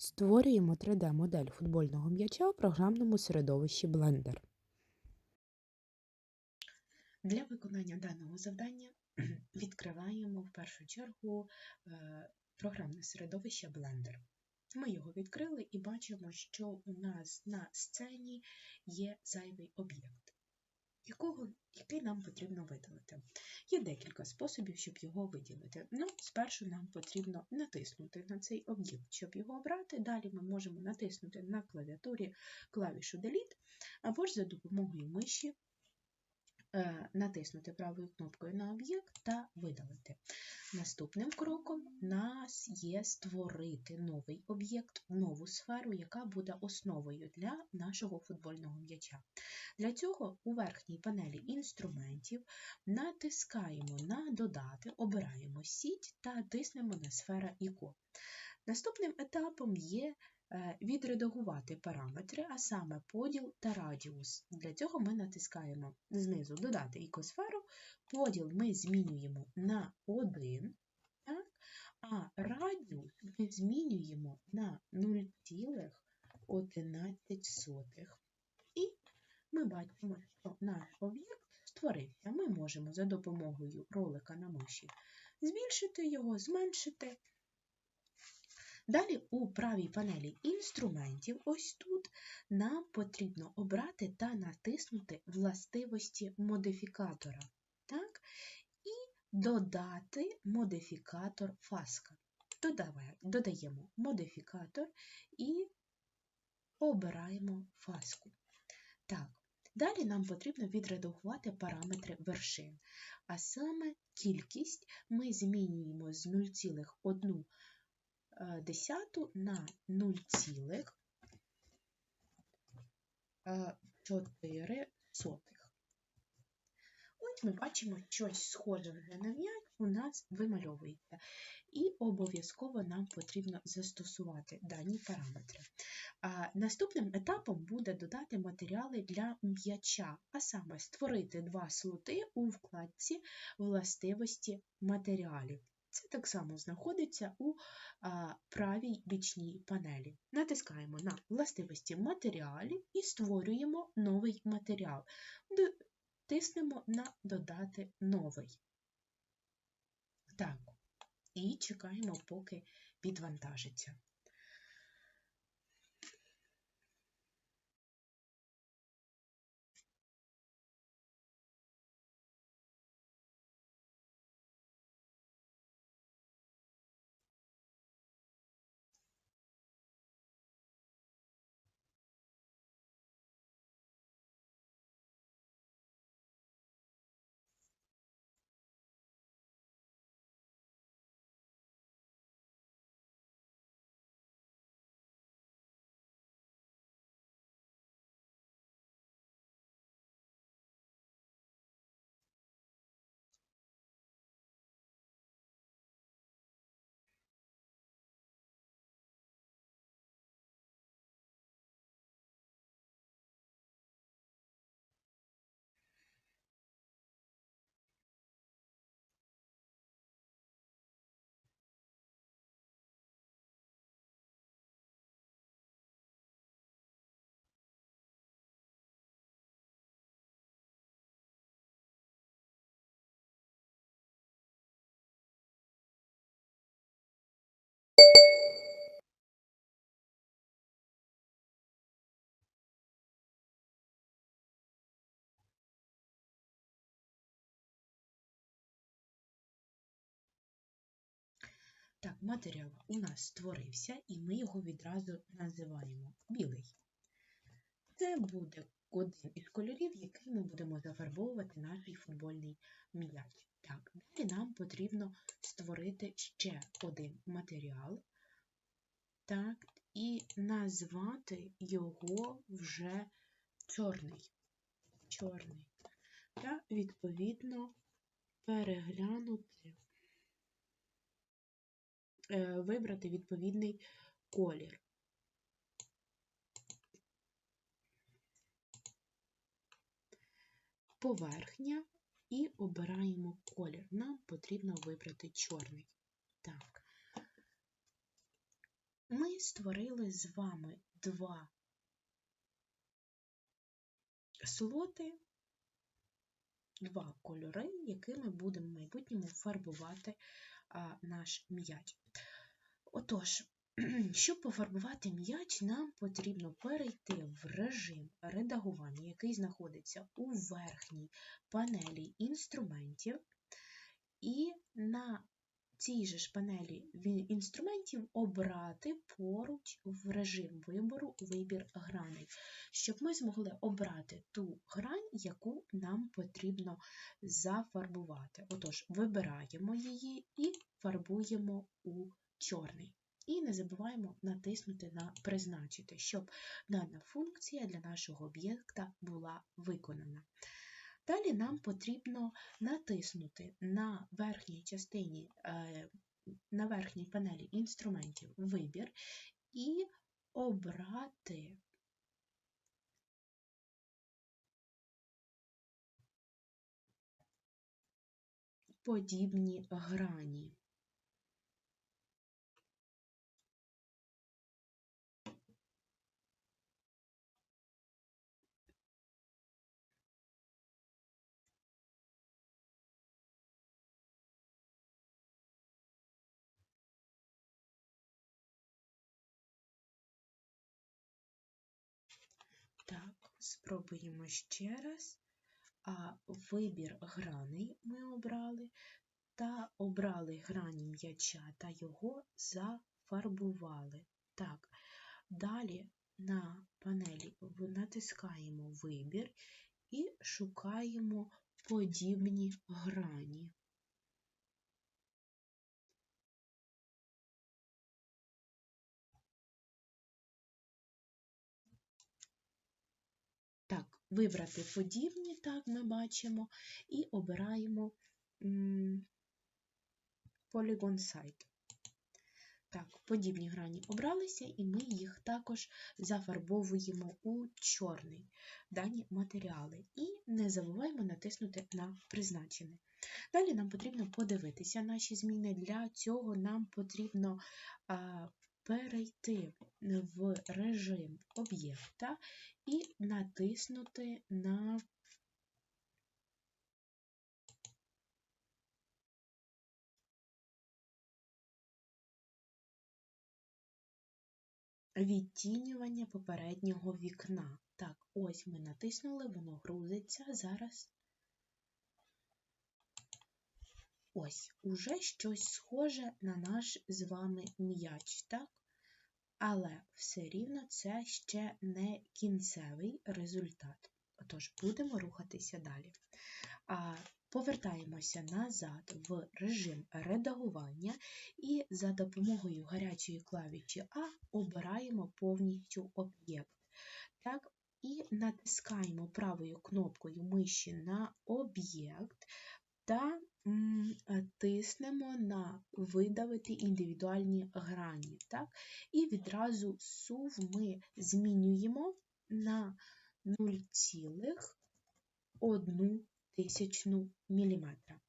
Створюємо 3D-модель футбольного м'яча у програмному середовищі Blender. Для виконання даного завдання відкриваємо в першу чергу е, програмне середовище Blender. Ми його відкрили і бачимо, що у нас на сцені є зайвий об'єкт, якого, який нам потрібно видалити. Є декілька способів, щоб його виділити. Ну, спершу нам потрібно натиснути на цей об'єкт, щоб його обрати. Далі ми можемо натиснути на клавіатурі клавішу Delete, або ж за допомогою миші натиснути правою кнопкою на об'єкт та видалити. Наступним кроком нас є створити новий об'єкт, нову сферу, яка буде основою для нашого футбольного м'яча. Для цього у верхній панелі інструментів натискаємо на Додати, обираємо сіть та тиснемо на сфера ікон. Наступним етапом є е, відредагувати параметри, а саме поділ та радіус. Для цього ми натискаємо знизу Додати ікосферу, поділ ми змінюємо на 1, так? а радіус ми змінюємо на 0,11. І ми бачимо, що наш об'єкт створився. Ми можемо за допомогою ролика на миші збільшити його, зменшити. Далі у правій панелі інструментів, ось тут, нам потрібно обрати та натиснути властивості модифікатора. Так? І додати модифікатор фаска. Додаємо модифікатор і обираємо фаску. Так, Далі нам потрібно відредагувати параметри вершин. А саме кількість ми змінюємо з 0,1 десяту на 0,4. Ось ми бачимо, щось схоже вже на м'яч у нас вимальовується. І обов'язково нам потрібно застосувати дані параметри. Наступним етапом буде додати матеріали для м'яча, а саме створити два слоти у вкладці властивості матеріалів. Це так само знаходиться у правій бічній панелі. Натискаємо на властивості матеріалів і створюємо новий матеріал. Тиснемо на Додати новий. Так, і чекаємо, поки підвантажиться. Так, матеріал у нас створився, і ми його відразу називаємо білий. Це буде один із кольорів, який ми будемо зафарбовувати наш футбольний м'яч. Так, далі нам потрібно створити ще один матеріал. Так, і назвати його вже чорний. Чорний. Та, відповідно, переглянути. Е, вибрати відповідний колір. Поверхня і обираємо колір. Нам потрібно вибрати чорний. Так. ми створили з вами два слоти, два кольори, якими будемо в майбутньому фарбувати наш м'яч. Отож, щоб пофарбувати м'яч, нам потрібно перейти в режим редагування, який знаходиться у верхній панелі інструментів, і на цій же ж панелі інструментів обрати поруч в режим вибору вибір граней, щоб ми змогли обрати ту грань, яку нам потрібно зафарбувати. Отож, вибираємо її і фарбуємо у чорний. І не забуваємо натиснути на призначити, щоб дана функція для нашого об'єкта була виконана. Далі нам потрібно натиснути на верхній частині, е, на верхній панелі інструментів вибір і обрати подібні грані. Спробуємо ще раз. А вибір граней ми обрали та обрали грані м'яча та його зафарбували. Так, далі на панелі натискаємо вибір і шукаємо подібні грані. Вибрати подібні, так, ми бачимо, і обираємо Polygon Site. Так, подібні грані обралися, і ми їх також зафарбовуємо у чорний дані матеріали. І не забуваємо натиснути на призначене. Далі нам потрібно подивитися наші зміни. Для цього нам потрібно перейти в режим об'єкта і натиснути на відтінювання попереднього вікна. Так, ось ми натиснули, воно грузиться зараз. Ось, уже щось схоже на наш з вами м'яч, так? Але все рівно це ще не кінцевий результат. Отож, будемо рухатися далі. Повертаємося назад в режим редагування і за допомогою гарячої клавіші А обираємо повністю об'єкт. Так, і натискаємо правою кнопкою миші на об'єкт та тиснемо на видавити індивідуальні грані. Так? І відразу сув ми змінюємо на 0,1 тисячну міліметра.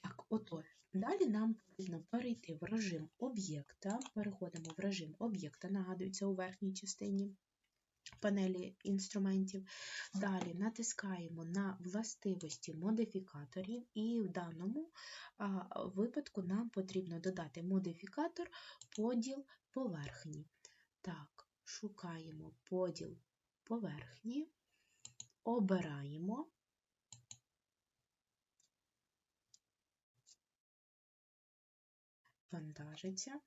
Так, отож, далі нам потрібно перейти в режим об'єкта. Переходимо в режим об'єкта, нагадується у верхній частині панелі інструментів. Далі натискаємо на властивості модифікаторів, і в даному випадку нам потрібно додати модифікатор поділ поверхні. Так, шукаємо поділ поверхні, обираємо. Вантажиться.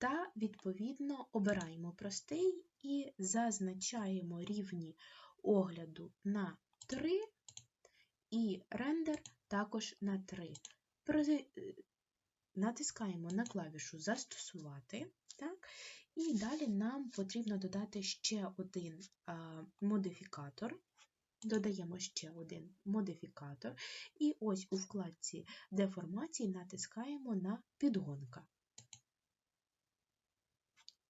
Та, відповідно, обираємо простий і зазначаємо рівні огляду на 3 і рендер також на 3. Е, Натискаємо на клавішу Застосувати. Так? І далі нам потрібно додати ще один а, модифікатор. Додаємо ще один модифікатор. І ось у вкладці деформації натискаємо на підгонка.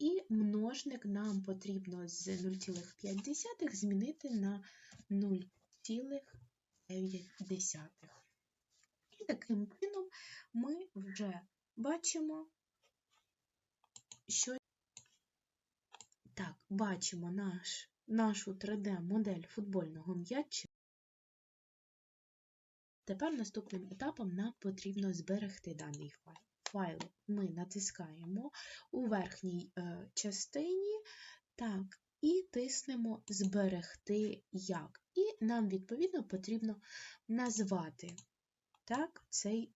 І множник нам потрібно з 0,5 змінити на 0,9. І таким чином ми вже бачимо, що так, бачимо наш, нашу 3D-модель футбольного м'яча. Тепер наступним етапом нам потрібно зберегти даний файл. Файл ми натискаємо у верхній е, частині так, і тиснемо Зберегти як. І нам, відповідно, потрібно назвати так, цей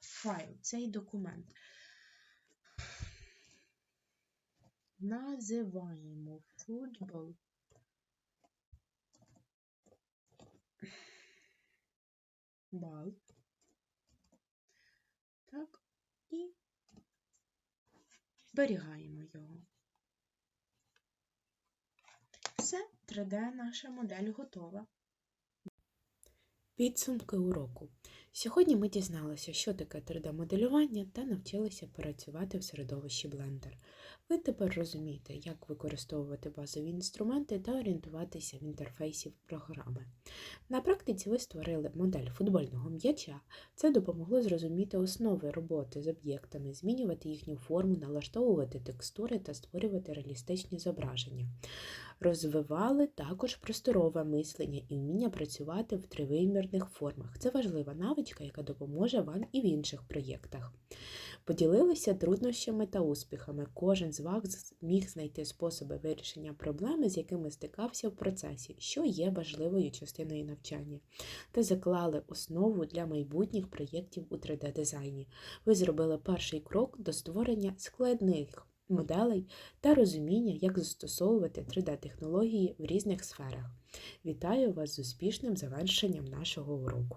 файл, цей документ. Називаємо футбол. Бал. Так, і зберігаємо його. Все, 3D наша модель готова. Підсумки уроку. Сьогодні ми дізналися, що таке 3D-моделювання та навчилися працювати в середовищі Blender. Ви тепер розумієте, як використовувати базові інструменти та орієнтуватися в інтерфейсі програми. На практиці ви створили модель футбольного м'яча. Це допомогло зрозуміти основи роботи з об'єктами, змінювати їхню форму, налаштовувати текстури та створювати реалістичні зображення. Розвивали також просторове мислення і вміння працювати в тривимірних формах. Це важлива навичка, яка допоможе вам і в інших проєктах. Поділилися труднощами та успіхами. Кожен з вас зміг знайти способи вирішення проблеми, з якими стикався в процесі, що є важливою частиною навчання, та заклали основу для майбутніх проєктів у 3D-дизайні. Ви зробили перший крок до створення складних моделей та розуміння, як застосовувати 3D-технології в різних сферах. Вітаю вас з успішним завершенням нашого уроку!